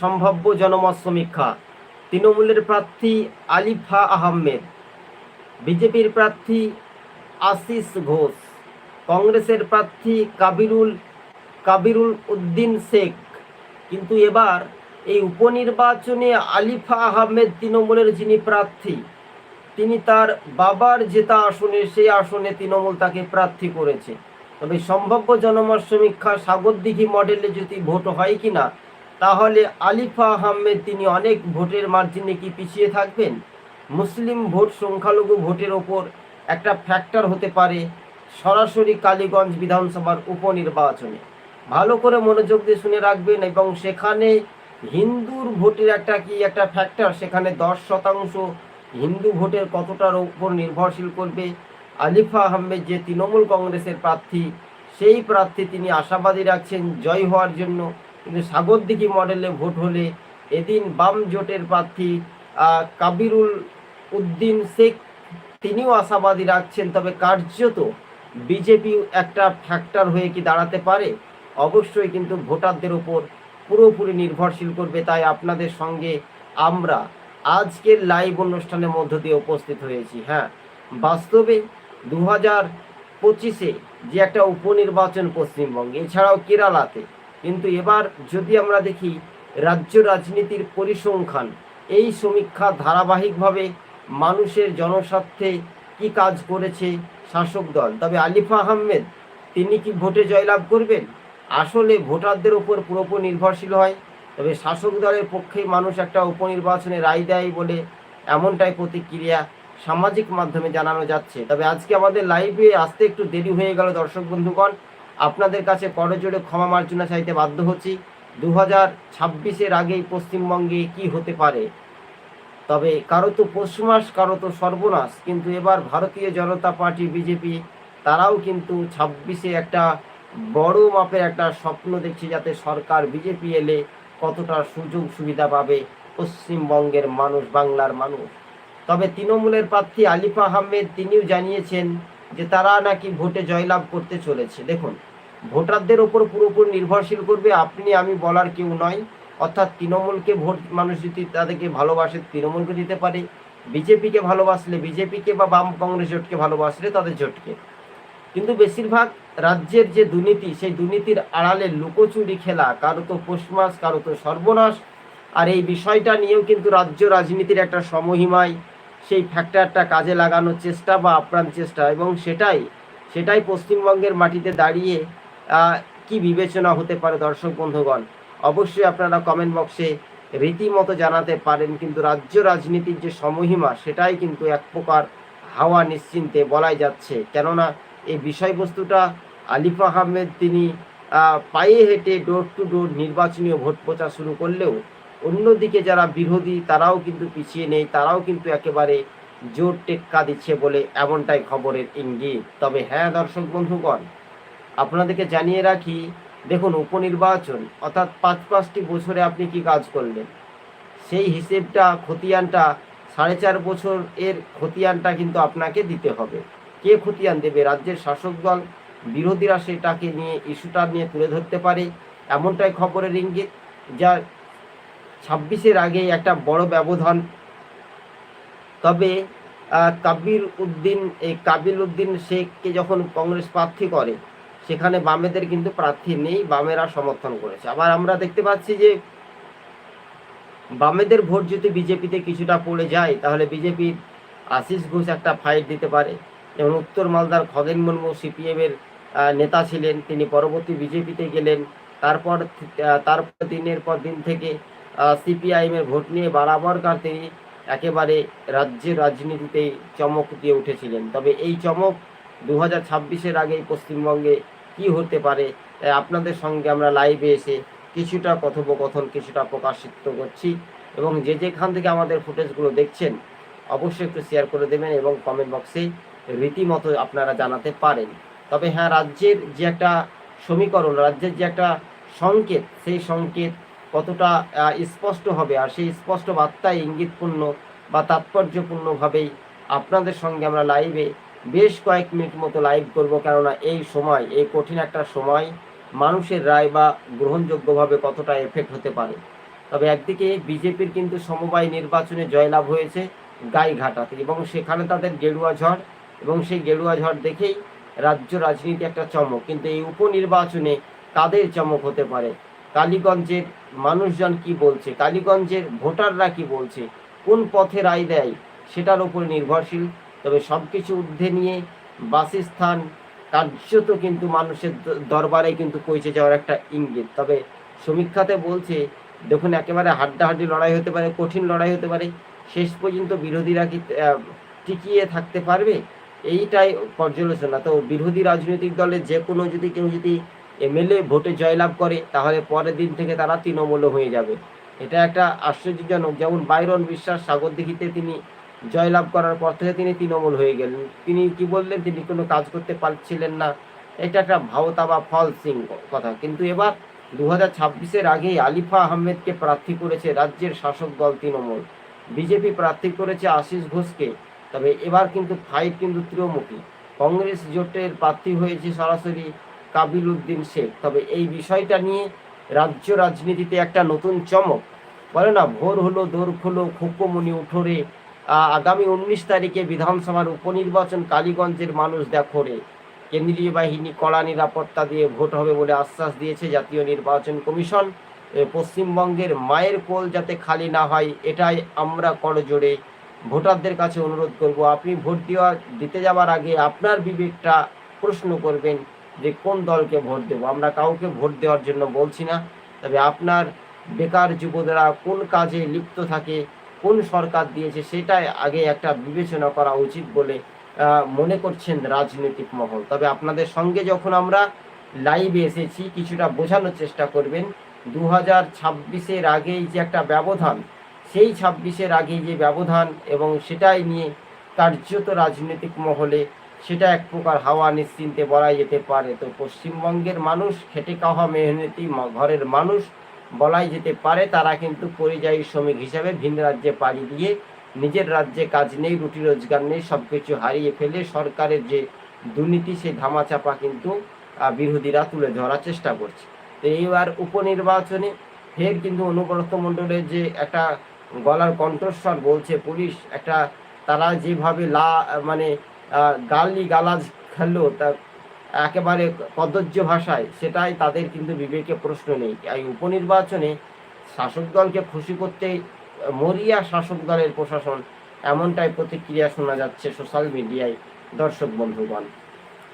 সম্ভাব্য জনমত সমীক্ষা তৃণমূলের প্রার্থী আলিফা আহমেদ, বিজেপির প্রার্থী আশিস ঘোষ, কংগ্রেসের প্রার্থী কাবিরুল কাবিরুল উদ্দিন শেখ। কিন্তু এবার এই উপনির্বাচনে আলিফা আহমেদ তৃণমূলের যিনি প্রার্থী, তিনি তার বাবার জেতা আসনে, সেই আসনে তৃণমূল তাকে প্রার্থী করেছে। তবে সম্ভাব্য জনমত সমীক্ষা সাগরদিঘি মডেলে যদি ভোট হয় কিনা তাহলে আলিফা আহমেদ, তিনি অনেক ভোটের মার্জিনে কি পিছিয়ে থাকবেন? মুসলিম ভোট সংখ্যালঘু ভোটের ওপর একটা ফ্যাক্টর হতে পারে সরাসরি কালীগঞ্জ বিধানসভার উপনির্বাচনে। ভালো করে মনোযোগ দিয়ে শুনে রাখবেন এবং সেখানে হিন্দুর ভোটের একটা কি একটা ফ্যাক্টর সেখানে দশ শতাংশ হিন্দু ভোটের কতটার উপর নির্ভরশীল করবে? আলিফা আহমেদ যে তৃণমূল কংগ্রেসের প্রার্থী, সেই প্রার্থী তিনি আশাবাদী রাখছেন জয় হওয়ার জন্য। কিন্তু সাগরদিঘি মডেলে ভোট হলে এদিন বাম জোটের প্রার্থী কাবিরুল উদ্দিন শেখ, তিনিও আশাবাদী রাখছেন। তবে কার্যত বিজেপি একটা ফ্যাক্টর হয়ে কি দাঁড়াতে পারে? অবশ্যই কিন্তু ভোটারদের উপর পুরোপুরি নির্ভরশীল করবে, তাই আপনাদের সঙ্গে আমরা আজকের লাইভ অনুষ্ঠানের মধ্য দিয়ে উপস্থিত হয়েছি। হ্যাঁ বাস্তবে দু হাজার পঁচিশে যে একটা উপনির্বাচন পশ্চিমবঙ্গে, এছাড়াও কেরালাতে কিন্তু এবার যদি আমরা দেখি রাজ্য রাজনীতির পরিসংখ্যান, এই সমীক্ষা ধারাবাহিকভাবে মানুষের জনস্বার্থে কি কাজ করেছে শাসক দল? তবে আলিফা আহমেদ, তিনি কি ভোটে জয়লাভ করবেন? আসলে ভোটারদের উপর পুরোপুরি নির্ভরশীল হয়, তবে শাসক দলের পক্ষে মানুষ একটা উপনির্বাচনে রায় দেয় বলে এমনটাই প্রতিক্রিয়া সামাজিক মাধ্যমে জানানো যাচ্ছে। তবে আজকে আমাদের লাইভে আসতে একটু দেরি হয়ে গেল দর্শক বন্ধুগণ। আপনাদের কাছে করজোড়ে ক্ষমা মার্জনা চাইতে বাধ্য হচ্ছি। দু হাজার ছাব্বিশের আগেই পশ্চিমবঙ্গে কি হতে পারে? তবে কারও তো পৌষ মাস, কারও তো সর্বনাশ। কিন্তু এবার ভারতীয় জনতা পার্টি, বিজেপি, তারাও কিন্তু ছাব্বিশে একটা বড় মাপের একটা স্বপ্ন দেখছে যাতে সরকার, বিজেপি এলে কতটা সুযোগ সুবিধা পাবে পশ্চিমবঙ্গের মানুষ, বাংলার মানুষ। তবে তৃণমূলের প্রার্থী আলিফা আহমেদ তিনিও জানিয়েছেন যে তারা নাকি ভোটে জয়লাভ করতে চলেছে। দেখুন ভোটারদের ওপর পুরোপুরি নির্ভরশীল করবে, আপনি, আমি বলার কেউ নয়। অর্থাৎ তৃণমূলকে ভোট মানুষ যদি তাদেরকে ভালোবাসে, তৃণমূলকে দিতে পারে। বিজেপিকে ভালোবাসলে বিজেপিকে বা বাম কংগ্রেস জোটকে ভালোবাসলে তাদের জোটকে। কিন্তু বেশিরভাগ রাজ্যের যে দুর্নীতি, সেই দুর্নীতির আড়ালে লুকোচুরি খেলা, কারও তো পৌষমাস, কারও তো সর্বনাশ। আর এই বিষয়টা নিয়েও কিন্তু রাজ্য রাজনীতির একটা সমহিমায় সেই ফ্যাক্টরটা কাজে লাগানোর চেষ্টা বা আপ্রাণ চেষ্টা। এবং সেটাই সেটাই পশ্চিমবঙ্গের মাটিতে দাঁড়িয়ে কি বিবেচনা হতে পারে দর্শক বন্ধুগণ? অবশ্যই আপনারা কমেন্ট বক্সে রীতিমতো জানাতে পারেন, কিন্তু রাজ্য রাজনীতির যে সমহিমা সেটাই কিন্তু এক প্রকার হাওয়া নিশ্চিন্তে বলাই যাচ্ছে। কেননা, এই বিষয়বস্তুটা আলিফা আহমেদ তিনি পায়ে হেঁটে ডোর টু ডোর নির্বাচনীয় ভোট প্রচার শুরু করলেও, অন্যদিকে যারা বিরোধী, তারাও কিন্তু পিছিয়ে নেই, তারাও কিন্তু একেবারে জোর টেক্কা দিচ্ছে বলে এমনটাই খবরের ইঙ্গিত। তবে হ্যাঁ দর্শক বন্ধুগণ আপনাদেরকে জানিয়ে রাখি, দেখুন উপনির্বাচন অর্থাৎ পাঁচ পাঁচটি বছরে আপনি কি কাজ করলেন? সেই হিসেবটা, খতিয়ানটা, সাড়ে চার বছর এর খতিয়ানটা কিন্তু আপনাকে দিতে হবে। কে খতিয়ান দেবে? রাজ্যের শাসক দল। বিরোধীরা সেটাকে নিয়ে, ইস্যুটা নিয়ে তুলে ধরতে পারে। এমনটাই খবরের ইঙ্গিত, যা ছাব্বিশের আগে একটা বড় ব্যবধান। তবে কাবির উদ্দিন, এই কাবিল উদ্দিন শেখকে যখন কংগ্রেস প্রার্থী করে সেখানে বামেদের কিন্তু প্রার্থী নেই, বামেরা সমর্থন করেছে। আবার আমরা দেখতে পাচ্ছি যে বামেদের ভোট যদি বিজেপিতে কিছুটা পড়ে যায়, তাহলে বিজেপির আশিস ঘোষ একটা ফাইট দিতে পারে। যেমন উত্তর মালদার খগেন মুর্মু সিপিএম এর নেতা ছিলেন, তিনি পরবর্তী বিজেপিতে গেলেন। তারপর তারপর দিনের পর দিন থেকে সিপিআইএম এর ভোট নিয়ে বরাবরকার তিনি একেবারে রাজ্যের রাজনীতিতেই চমক দিয়ে উঠেছিলেন। তবে এই চমক দু হাজার আগেই পশ্চিমবঙ্গে কি হতে পারে? আপনাদের সঙ্গে আমরা লাইভে এসে কিছুটা কথোপকথন, কিছুটা প্রকাশিত করছি এবং যে যেখান থেকে আমাদের ফুটেজগুলো দেখছেন, অবশ্যই একটু শেয়ার করে দেবেন এবং কমেন্ট বক্সে রীতিমতো আপনারা জানাতে পারেন। তবে হ্যাঁ রাজ্যের যে একটা সমীকরণ, রাজ্যের যে একটা সংকেত, সেই সংকেত কতটা স্পষ্ট হবে? আর সেই স্পষ্ট বার্তায় ইঙ্গিতপূর্ণ বা তাৎপর্যপূর্ণভাবেই আপনাদের সঙ্গে আমরা লাইভে বেশ কয়েক মিনিট মতো লাইভ করব, কেননা এই সময়, এই কঠিন একটা সময়, মানুষের রায় বা গ্রহণযোগ্যভাবে কতটা এফেক্ট হতে পারে। তবে একদিকে বিজেপির কিন্তু সমবায় নির্বাচনে জয়লাভ হয়েছে গাইঘাটাতে, এবং সেখানে তাদের গেরুয়া ঝড়, এবং সেই গেরুয়া ঝড় দেখেই রাজ্য রাজনীতি একটা চমক। কিন্তু এই উপনির্বাচনে কাদের চমক হতে পারে? কালীগঞ্জের মানুষজন কি বলছে? কালীগঞ্জের ভোটাররা কি বলছে? কোন পথে রায় দেয়? সেটার উপর নির্ভরশীল তবে সব কিছু ঊর্ধ্বে নিয়ে বাসস্থান কার্যত কিন্তু মানুষের দরবারে কিন্তু পৌঁছে যাওয়ার একটা ইঙ্গিত। তবে সমীক্ষাতে বলছে, দেখুন, একেবারে হাড্ডাহাড্ডি লড়াই হতে পারে, কঠিন লড়াই হতে পারে, শেষ পর্যন্ত বিরোধীরা কি টিকিয়ে থাকতে পারবে? এইটাই পর্যালোচনা। তো বিরোধী রাজনৈতিক দলের যে কোনো যদি কেউ যদি এমএলএ ভোটে জয়লাভ করে, তাহলে পরের দিন থেকে তারা তৃণমূল হয়ে যাবে। এটা একটা আশ্চর্যজনক। যেমন বাইরন বিশ্বাস সাগরদিঘিতে তিনি জয়লাভ করার পর থেকে তিনি তৃণমূল হয়ে গেলেন। তিনি কি বললেন? তিনি কোনো কাজ করতে পারছিলেন না। এটা একটা ভাওতা বা ফল সিং কথা। কিন্তু এবার দু হাজার ছাব্বিশের আগেই আলিফা আহমেদকে প্রার্থী করেছে রাজ্যের শাসক দল তৃণমূল। বিজেপি প্রার্থী করেছে আশিস ঘোষকে। তবে এবার কিন্তু ফাইট কিন্তু ত্রিমুখী। কংগ্রেস জোটের প্রার্থী হয়েছে সরাসরি কাবিল উদ্দিন শেখ। তবে এই বিষয়টা নিয়ে রাজ্য রাজনীতিতে একটা নতুন চমক। বলে না, ভোর হলো, দোর হলো খুকুমনি উঠোরে আগামী উনিশ তারিখে বিধানসভার উপনির্বাচন কালীগঞ্জের মানুষ দেখো রে। কেন্দ্রীয় বাহিনী কড়া নিরাপত্তা দিয়ে ভোট হবে বলে আশ্বাস দিয়েছে জাতীয় নির্বাচন কমিশন। পশ্চিমবঙ্গের মায়ের কোল যাতে খালি না হয়, এটাই আমরা করজোড়ে। ভোটারদের কাছে অনুরোধ করব, আপনি ভোট দেওয়া, দিতে যাওয়ার আগে আপনার বিবেকটা প্রশ্ন করবেন যে কোন দলকে ভোট দেবো। আমরা কাউকে ভোট দেওয়ার জন্য বলছি না, তবে আপনার বেকার যুবকরা কোন কাজে লিপ্ত থাকে কোন সরকার দিয়েছে সেটাই আগে একটা বিবেচনা করা উচিত বলে মনে করছেন রাজনৈতিক মহল। তবে আপনাদের সঙ্গে যখন আমরা লাইভে এসেছি, কিছুটা বোঝানোর চেষ্টা করবেন। দু হাজার ছাব্বিশের আগেই যে একটা ব্যবধান, সেই ছাব্বিশের আগেই যে ব্যবধান এবং সেটাই নিয়ে কার্যত রাজনৈতিক মহলে সেটা এক প্রকার হাওয়া নিশ্চিন্তে বলা যেতে পারে। তো পশ্চিমবঙ্গের মানুষ খেটে খাওয়া মেহনতি, ঘরের মানুষ বলাই যেতে পারে, তারা কিন্তু পরিযায়ী শ্রমিক হিসাবে ভিন রাজ্যে পাড়ি দিয়ে নিজের রাজ্যে কাজ নেই, রুটি রোজগার নেই সব কিছু হারিয়ে ফেলে সরকারের যে দুর্নীতি সেই ধামাচাপা কিন্তু বিরোধীরা তুলে ধরার চেষ্টা করছে। তো এইবার উপনির্বাচনে ফের কিন্তু অনুব্রত মণ্ডলের যে একটা গলার কণ্ঠস্বর বলছে পুলিশ, একটা তারা যেভাবে লা মানে গালি গালাজ খেললো তা একেবারে কদর্য ভাষায়, সেটাই তাদের কিন্তু বিবেকে প্রশ্ন নেই। এই উপনির্বাচনে শাসক দলকে খুশি করতে, মরিয়া শাসক দলের প্রশাসন এমনটাই প্রতিক্রিয়া শোনা যাচ্ছে সোশ্যাল মিডিয়ায় দর্শক বন্ধুগণ।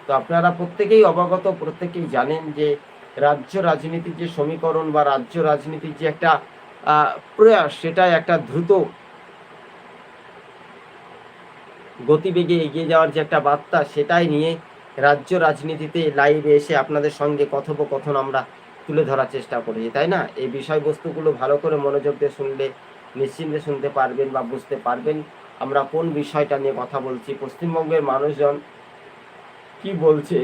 তো আপনারা প্রত্যেকেই অবগত, প্রত্যেকেই জানেন যে রাজ্য রাজনীতির যে সমীকরণ বা রাজ্য রাজনীতির যে একটা প্রয়াস, সেটাই একটা দ্রুত গতিবেগে এগিয়ে যাওয়ার যে একটা বার্তা, সেটাই নিয়ে রাজ্য রাজনীতিতে লাইভে এসে আপনাদের সঙ্গে কথোপকথন আমরা তুলে ধরার চেষ্টা করেছি তাই না? এই বিষয়বস্তুগুলো ভালো করে মনোযোগ দিয়ে শুনলে নিশ্চিন্তে শুনতে পারবেন বা বুঝতে পারবেন। আমরা কোন বিষয়টা নিয়ে কথা বলছি, পশ্চিমবঙ্গের মানুষজন কি বলছে,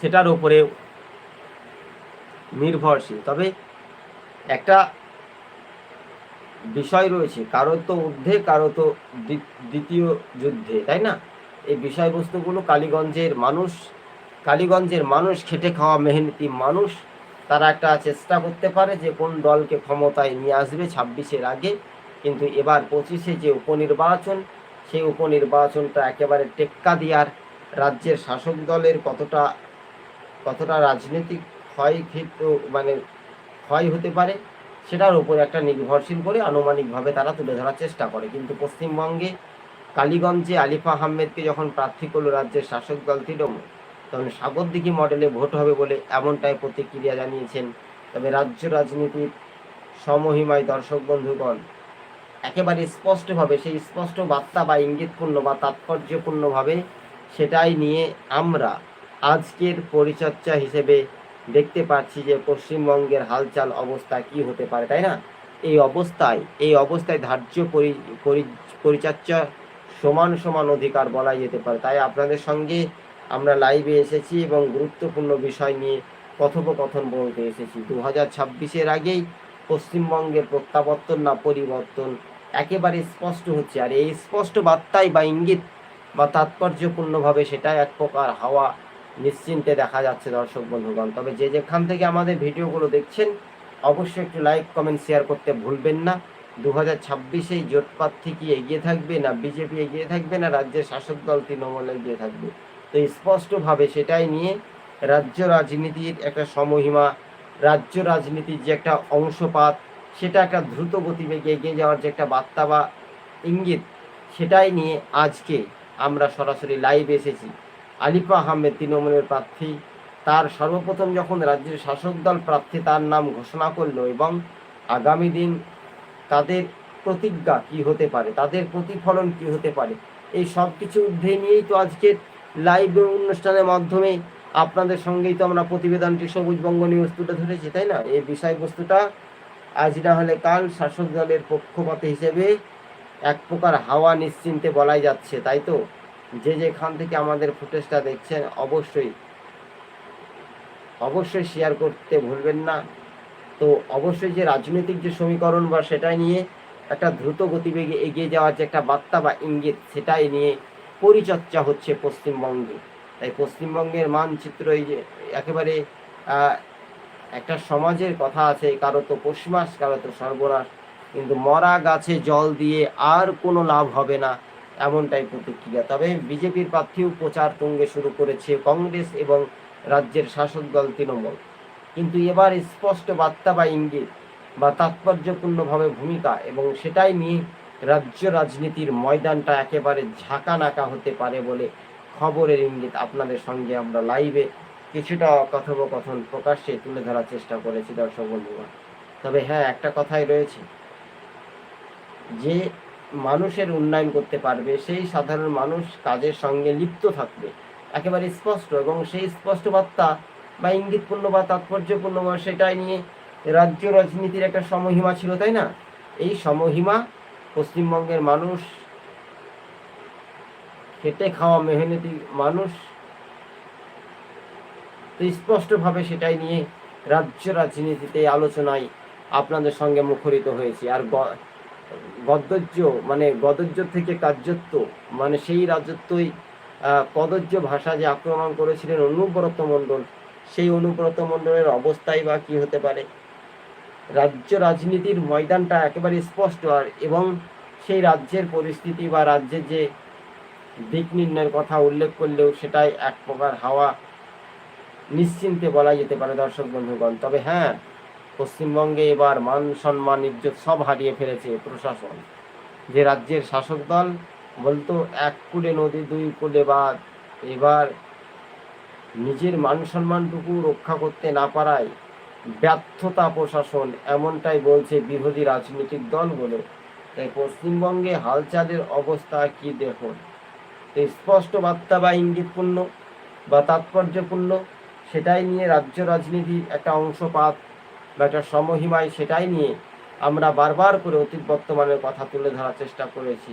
সেটার উপরে নির্ভরশীল। তবে একটা বিষয় রয়েছে। কারও তো ঊর্ধ্বে, কারও তো দ্বি- দ্বিতীয় যুদ্ধে, তাই না? এই বিষয়বস্তুগুলো কালীগঞ্জের মানুষ কালীগঞ্জের মানুষ খেটে খাওয়া মেহনতি মানুষ, তারা একটা চেষ্টা করতে পারে যে কোন দলকে ক্ষমতায় নিয়ে আসবে ছাব্বিশের আগে। কিন্তু এবার পঁচিশে যে উপনির্বাচন, সেই উপনির্বাচনটা একেবারে টেক্কা দেওয়ার রাজ্যের শাসক দলের কতটা কতটা রাজনৈতিক ক্ষয় মানে ক্ষয় হতে পারে সেটার উপর একটা নির্ভরশীল করে আনুমানিকভাবে তারা তুলে ধরার চেষ্টা করে। কিন্তু পশ্চিমবঙ্গে কালীগঞ্জে আলিফা আহমেদকে যখন প্রার্থী করল রাজ্যের শাসক দল তৃণমূল, তখন সাগরদিঘি মডেলে ভোট হবে বলে এমনটাই প্রতিক্রিয়া জানিয়েছেন। তবে রাজ্য রাজনীতির সমহিমায় দর্শক বন্ধুগণ, একেবারে স্পষ্টভাবে, সেই স্পষ্ট বার্তা বা ইঙ্গিতপূর্ণ বা তাৎপর্যপূর্ণভাবে সেটাই নিয়ে আমরা আজকের পরিচর্যা হিসেবে দেখতে পাচ্ছি যে পশ্চিমবঙ্গের হালচাল অবস্থা কি হতে পারে, তাই না? এই অবস্থায় এই অবস্থায় ধার্য পরি, পরি- পরিচর্যা সমান সমান অধিকার বলা যেতে পারে। তাই আপনাদের সঙ্গে আমরা লাইভে এসেছি এবং গুরুত্বপূর্ণ বিষয় নিয়ে কথোপকথন বলতে এসেছি। দু হাজার ছাব্বিশের আগেই পশ্চিমবঙ্গের প্রত্যাবর্তন না পরিবর্তন একেবারে স্পষ্ট হচ্ছে। আর এই স্পষ্ট বার্তাই বা ইঙ্গিত বা তাৎপর্যপূর্ণভাবে সেটা এক প্রকার হাওয়া নিশ্চিন্তে দেখা যাচ্ছে দর্শক বন্ধুগণ। তবে যে যেখান থেকে আমাদের ভিডিওগুলো দেখছেন, অবশ্যই একটু লাইক কমেন্ট শেয়ার করতে ভুলবেন না। দু হাজার ছাব্বিশে জোট প্রার্থী কি এগিয়ে থাকবে না বিজেপি এগিয়ে থাকবে না, রাজ্যের শাসক দল তৃণমূল এগিয়ে থাকবে। তো স্পষ্টভাবে সেটাই নিয়ে রাজ্য রাজনীতির একটা সমহিমা, রাজ্য রাজনীতির যে একটা অংশপাত, সেটা একটা দ্রুত গতিবেগে এগিয়ে যাওয়ার যে একটা বার্তা বা ইঙ্গিত, সেটাই নিয়ে আজকে আমরা সরাসরি লাইভ এসেছি। আলিফা আহমেদ তৃণমূলের প্রার্থী। তার সর্বপ্রথম যখন রাজ্যের শাসক দল প্রার্থী তার নাম ঘোষণা করল এবং আগামী দিন তাদের প্রতিজ্ঞা কি হতে পারে, তাদের প্রতিফলন কি হতে পারে, এই সব কিছু ঊর্ধ্বে নিয়েই তো আজকের লাইভ অনুষ্ঠানের মাধ্যমে আপনাদের সঙ্গেই তো আমরা প্রতিবেদনটি সবুজবঙ্গ নিউজ তুলে ধরেছি, তাই না? এই বিষয়বস্তুটা আজ না হলে কাল শাসক দলের পক্ষপাত হিসেবে এক প্রকার হাওয়া নিশ্চিন্তে বলাই যাচ্ছে, তাই তো? যে যেখান থেকে আমাদের ফুটেজটা দেখছেন, অবশ্যই অবশ্যই শেয়ার করতে ভুলবেন না। তো অবশ্যই যে রাজনৈতিক যে সমীকরণ বা সেটাই নিয়ে একটা দ্রুত গতিবেগে এগিয়ে যাওয়ার যে একটা বার্তা বা ইঙ্গিত, সেটাই নিয়ে পরিচর্চা হচ্ছে পশ্চিমবঙ্গে। তাই পশ্চিমবঙ্গের মানচিত্র এই যে একেবারে একটা সমাজের কথা আছে, কারও তো পশ্চিমাস কারও তো সর্বনাশ। কিন্তু মরা গাছে জল দিয়ে আর কোনো লাভ হবে না। এমনটাই প্রতিক্রিয়া। তবে বিজেপির প্রার্থীও প্রচার তুঙ্গে শুরু করেছে কংগ্রেস এবং রাজ্যের শাসক দল তৃণমূল। কিন্তু এবার স্পষ্ট বার্তা বা ইঙ্গিত বা তাৎপর্যপূর্ণভাবে ভূমিকা এবং সেটাই নিয়ে রাজ্য রাজনীতির ময়দানটা একেবারে ঝাঁকা নাকা হতে পারে বলে খবরের ইঙ্গিত আপনাদের সঙ্গে আমরা লাইভে কিছুটা কথোপকথন প্রকাশ্যে তুলে ধরার চেষ্টা করেছি দর্শক বন্ধুগণ। তবে হ্যাঁ একটা কথাই রয়েছে যে মানুষের উন্নয়ন করতে পারবে, সেই সাধারণ মানুষ কাজের সঙ্গে লিপ্ত থাকবে। একেবারে স্পষ্ট এবং সেই স্পষ্ট বার্তা বা ইঙ্গিতপূর্ণ বা তাৎপর্যপূর্ণ বা সেটাই নিয়ে রাজ্য রাজনীতির একটা সমহিমা ছিল, তাই না? এই সমহিমা পশ্চিমবঙ্গের মানুষ, খেটে খাওয়া মেহনতি মানুষ, তো স্পষ্টভাবে সেটাই নিয়ে রাজ্য রাজনীতিতে আলোচনায় আপনাদের সঙ্গে মুখরিত হয়েছে। আর গদ্যজ্য মানে গদজ্য থেকে কার্যত্ব মানে সেই রাজত্বই আহ, কদর্য ভাষা যে আক্রমণ করেছিলেন অনুব্রত মণ্ডল সেই অনুব্রত মণ্ডলের অবস্থাই বা কি হতে পারে? রাজ্য রাজনীতির ময়দানটা একেবারে স্পষ্ট আর এবং সেই রাজ্যের পরিস্থিতি বা রাজ্যের যে দিক নির্ণয়ের কথা উল্লেখ করলেও সেটাই এক প্রকার হাওয়া নিশ্চিন্তে বলা যেতে পারে দর্শক বন্ধুগণ। তবে হ্যাঁ পশ্চিমবঙ্গে এবার মান সম্মান, ইজ্জত সব হারিয়ে ফেলেছে প্রশাসন। যে রাজ্যের শাসক দল, বলতো এক কুলে নদী, দুই কুলে বাদ এবার নিজের মান সম্মানটুকু রক্ষা করতে না পারায় ব্যর্থতা প্রশাসন, এমনটাই বলছে বিরোধী রাজনৈতিক দলগুলো তাই পশ্চিমবঙ্গে হালচালের অবস্থা কি দেখুন? স্পষ্ট বার্তা বা ইঙ্গিতপূর্ণ বা তাৎপর্যপূর্ণ, সেটাই নিয়ে রাজ্য রাজনীতির একটা অংশপাত বা একটা সমহিমায় সেটাই নিয়ে আমরা বারবার করে অতীত বর্তমানের কথা তুলে ধরার চেষ্টা করেছি।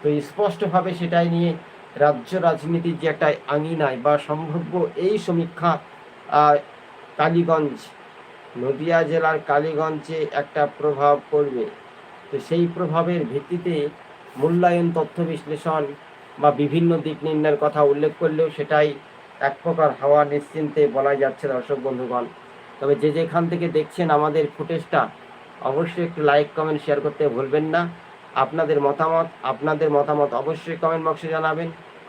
তো স্পষ্টভাবে সেটাই নিয়ে রাজ্য রাজনীতির যে একটা আঙিনায় বা সম্ভাব্য এই সমীক্ষা কালীগঞ্জ, নদিয়া জেলার কালীগঞ্জে একটা প্রভাব পড়বে। তো সেই প্রভাবের ভিত্তিতে মূল্যায়ন, তথ্য বিশ্লেষণ বা বিভিন্ন দিক নির্ণয়ের কথা উল্লেখ করলেও সেটাই এক প্রকার হাওয়া নিশ্চিন্তে বলা যাচ্ছে দর্শক বন্ধুগণ। তবে যে যেখান থেকে দেখছেন আমাদের ফুটেজটা, অবশ্যই একটু লাইক, কমেন্ট, শেয়ার করতে ভুলবেন না। আপনাদের মতামত আপনাদের মতামত অবশ্যই কমেন্ট বক্সে জানাবেন।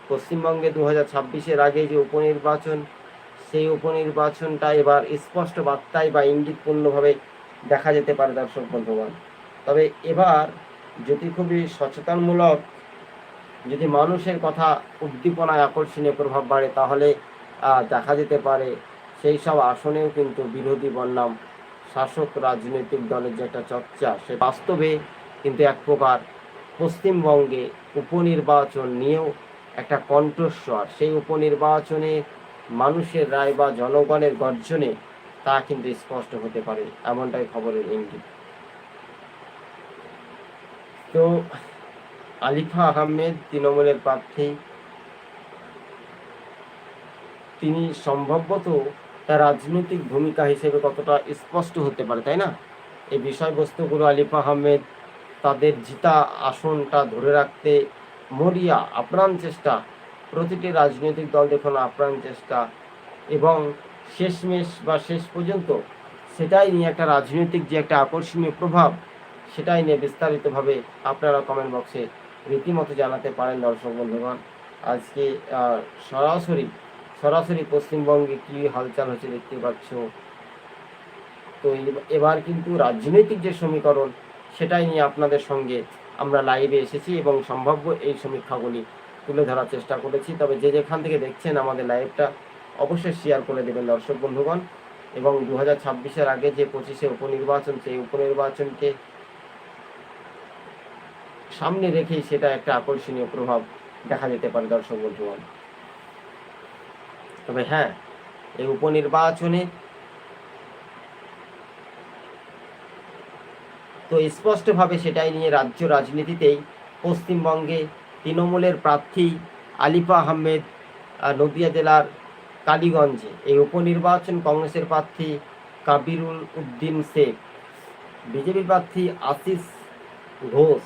পশ্চিমবঙ্গে দু হাজার ছাব্বিশের আগে যে উপনির্বাচন, সেই উপনির্বাচনটা এবার স্পষ্ট বার্তায় বা ইঙ্গিতপূর্ণভাবে দেখা যেতে পারে দর্শক বন্ধুগণ। তবে এবার যদি খুবই সচেতনমূলক যদি মানুষের কথা উদ্দীপনায় আকর্ষণীয় প্রভাব বাড়ে, তাহলে দেখা যেতে পারে সেই সব আসনেও কিন্তু বিরোধী বনাম শাসক রাজনৈতিক দলের যে একটা চর্চা, সে বাস্তবে কিন্তু এক প্রকার পশ্চিমবঙ্গে উপনির্বাচন নিয়েও একটা কণ্ঠস্বর। সেই উপনির্বাচনে মানুষের রায় বা জনগণের গর্জনে তা কিন্তু স্পষ্ট হতে পারে, এমনটাই খবরের ইঙ্গিত। তো আলিফা আহমেদ তৃণমূলের প্রার্থী। তিনি সম্ভবত তার রাজনৈতিক ভূমিকা হিসেবে কতটা স্পষ্ট হতে পারে, তাই না? এই বিষয়বস্তুগুলো আলিফা আহমেদ তাদের জিতা আসনটা ধরে রাখতে মরিয়া আপ্রাণ চেষ্টা, প্রতিটি রাজনৈতিক দল দেখুন আপ্রাণ চেষ্টা এবং শেষমেশ বা শেষ পর্যন্ত সেটাই নিয়ে একটা রাজনৈতিক যে একটা আকর্ষণীয় প্রভাব সেটাই নিয়ে বিস্তারিতভাবে আপনারা কমেন্ট বক্সে রীতিমতো জানাতে পারেন দর্শক বন্ধুগণ। আজকে সরাসরি সরাসরি পশ্চিমবঙ্গে কি হালচাল হচ্ছে দেখতে পাচ্ছ। তো এবার কিন্তু রাজনৈতিক যে সমীকরণ, সেটাই নিয়ে আপনাদের সঙ্গে আমরা লাইভে এসেছি এবং সম্ভাব্য এই সমীক্ষাগুলি তুলে ধরার চেষ্টা করেছি। তবে যে যেখান থেকে দেখছেন আমাদের লাইভটা অবশ্যই শেয়ার করে দেবেন দর্শক বন্ধুগণ। এবং দু হাজার ছাব্বিশের আগে যে পঁচিশে উপনির্বাচন, সেই উপনির্বাচনকে সামনে রেখেই সেটা একটা আকর্ষণীয় প্রভাব দেখা যেতে পারে দর্শক বন্ধুগণ। তবে হ্যাঁ এই উপনির্বাচনে তো স্পষ্টভাবে সেটাই নিয়ে রাজ্য রাজনীতিতেই পশ্চিমবঙ্গে তৃণমূলের প্রার্থী আলিফা আহমেদ আহ, নদিয়া জেলার কালীগঞ্জে। এই উপনির্বাচন কংগ্রেসের প্রার্থী কাবিরুল উদ্দিন শেখ বিজেপি প্রার্থী আশিস ঘোষ।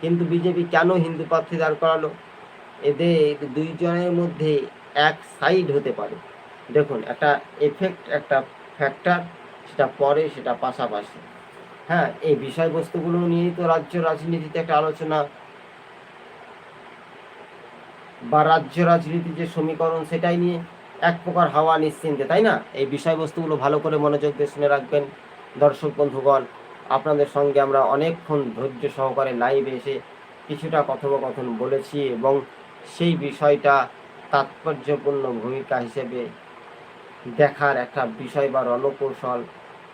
কিন্তু বিজেপি কেন হিন্দু প্রার্থী দাঁড় করালো? এদের দুইজনের মধ্যে এক সাইড হতে পারে। দেখুন, একটা এফেক্ট একটা ফ্যাক্টর সেটা পরে, সেটা পাশাপাশি। হ্যাঁ এই বিষয়বস্তুগুলো নিয়েই তো রাজ্য রাজনীতিতে একটা আলোচনা। বা রাজ্য রাজনীতির যে সমীকরণ, সেটাই নিয়ে এক প্রকার হাওয়া নিশ্চিন্তে, তাই না? এই বিষয়বস্তুগুলো ভালো করে মনোযোগ দিয়ে শুনে রাখবেন দর্শক বন্ধুগণ। আপনাদের সঙ্গে আমরা অনেকক্ষণ ধৈর্য সহকারে লাইভে এসে কিছুটা কথোপকথন বলেছি এবং সেই বিষয়টা তাৎপর্যপূর্ণ ভূমিকা হিসেবে দেখার একটা বিষয় বা রণকৌশল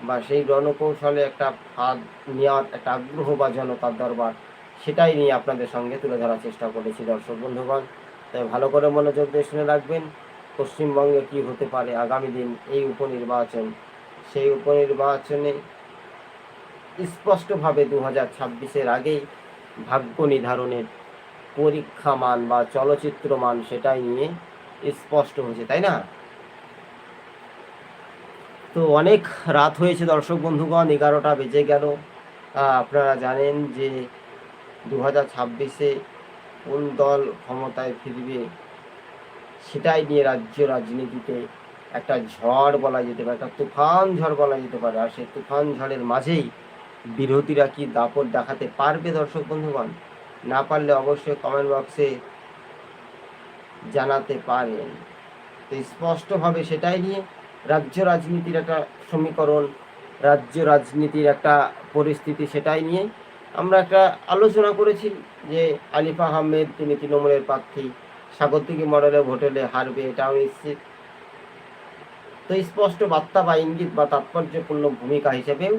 বা সেই রণকৌশলে একটা ফাঁদ নেওয়ার, একটা আগ্রহ বা জনতার দরবার, সেটাই নিয়ে আপনাদের সঙ্গে তুলে ধরার চেষ্টা করেছি দর্শক বন্ধুগণ। তাই ভালো করে মনোযোগ দিয়ে শুনে রাখবেন, পশ্চিমবঙ্গে কি হতে পারে আগামী দিন এই উপনির্বাচন। সেই উপনির্বাচনে স্পষ্টভাবে দু হাজার ছাব্বিশের আগেই ভাগ্য নির্ধারণের পরীক্ষা মান বা চলচ্চিত্র মান সেটাই নিয়ে স্পষ্ট হয়েছে, তাই না? তো অনেক রাত হয়েছে দর্শক বন্ধুগণ, এগারোটা বেজে গেল। আপনারা জানেন যে দু হাজার ছাব্বিশে কোন দল ক্ষমতায় ফিরবে সেটাই নিয়ে রাজ্য রাজনীতিতে একটা ঝড় বলা যেতে পারে, একটা তুফান ঝড় বলা যেতে পারে। আর সেই তুফান ঝড়ের মাঝেই বিরোধীরা কি দাপট দেখাতে পারবে দর্শক বন্ধুগণ? না পারলে অবশ্যই কমেন্ট বক্সে জানাতে পারেন। তো স্পষ্টভাবে সেটাই নিয়ে রাজ্য রাজনীতির একটা সমীকরণ, রাজ্য রাজনীতির একটা পরিস্থিতি সেটাই নিয়ে আমরা একটা আলোচনা করেছি যে আলিফা আহমেদ, তিনি তৃণমূলের প্রার্থী, স্বাগতিকী মডেলে ভোটেলে হারবে, এটাও নিশ্চিত। তো স্পষ্ট বার্তা বা ইঙ্গিত বা তাৎপর্যপূর্ণ ভূমিকা হিসেবেও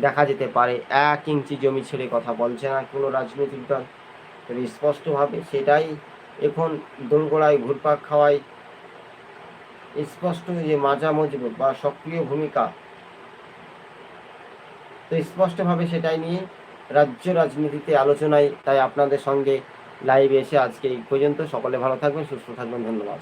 দেখা যেতে পারে। এক ইঞ্চি জমি ছেড়ে কথা বলছে না কোনো রাজনৈতিক দল। স্পষ্টভাবে সেটাই এখন দোলগোড়ায় ঘুরপাক খাওয়ায়। স্পষ্ট যে মাজা মজবুত বা সক্রিয় ভূমিকা। তো স্পষ্টভাবে সেটাই নিয়ে রাজ্য রাজনীতিতে আলোচনায় তাই আপনাদের সঙ্গে লাইভে এসে আজকে এই পর্যন্ত। সকলে ভালো থাকবেন, সুস্থ থাকবেন, ধন্যবাদ।